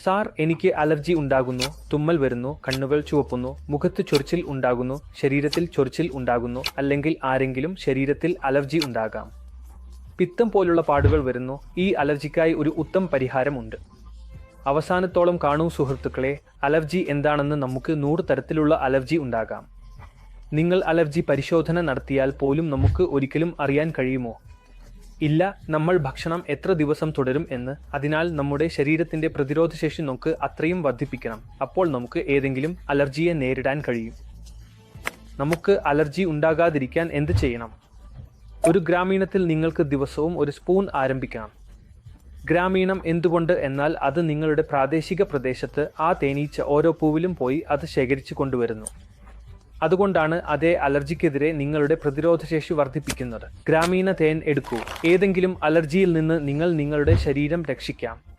Sir എനിക്ക് allergy ഉണ്ടാകുന്നു തുമ്മൽ വരുന്നു കണ്ണുകൾ ചുവപ്പുന്നു മുഖത്ത് ചൊറിച്ചിൽ ഉണ്ടാകുന്നു ശരീരത്തിൽ ചൊറിച്ചിൽ ഉണ്ടാകുന്നു അല്ലെങ്കിൽ ആരെങ്കിലും ശരീരത്തിൽ അലർജി ഉണ്ടാകാം. പിത്തം പോലുള്ള പാടുകൾ വരുന്നു ഈ അലർജിക്കായി ഒരു ഉത്തം പരിഹാരമുണ്ട്. അവസാനത്തോളം കാണൂ സുഹൃത്തുക്കളെ അലർജി എന്താണെന്ന് നമുക്ക് നൂറ് തരത്തിലുള്ള അലർജി ഉണ്ടാകാം. നിങ്ങൾ അലർജി പരിശോധന നടത്തിയാൽ പോലും നമുക്ക് ഒരിക്കലും അറിയാൻ കഴിയുമോ? ഇല്ല നമ്മൾ ഭക്ഷണം എത്ര ദിവസം തുടരും എന്ന്. അതിനാൽ നമ്മുടെ ശരീരത്തിന്റെ പ്രതിരോധശേഷി നമുക്ക് അത്രയും വർദ്ധിപ്പിക്കണം. അപ്പോൾ നമുക്ക് ഏതെങ്കിലും അലർജിയെ നേരിടാൻ കഴിയും. നമുക്ക് അലർജി ഉണ്ടാകാതിരിക്കാൻ എന്ത് ചെയ്യണം? ഒരു ഗ്രാമീണത്തിൽ നിങ്ങൾക്ക് ദിവസവും ഒരു സ്പൂൺ ആരംഭിക്കണം. ഗ്രാമീണം എന്തുകൊണ്ട് എന്നാൽ അത് നിങ്ങളുടെ പ്രാദേശിക പ്രദേശത്ത് ആ തേനീച്ച ഓരോ പൂവിലും പോയി അത് ശേഖരിച്ചു കൊണ്ടുവരുന്നു. അതുകൊണ്ടാണ് അതേ അലർജിക്കെതിരെ നിങ്ങളുടെ പ്രതിരോധശേഷി വർദ്ധിപ്പിക്കുന്നത്. ഗ്രാമീണ തേൻ എടുക്കൂ. ഏതെങ്കിലും അലർജിയിൽ നിന്ന് നിങ്ങൾ നിങ്ങളുടെ ശരീരം രക്ഷിക്കാം.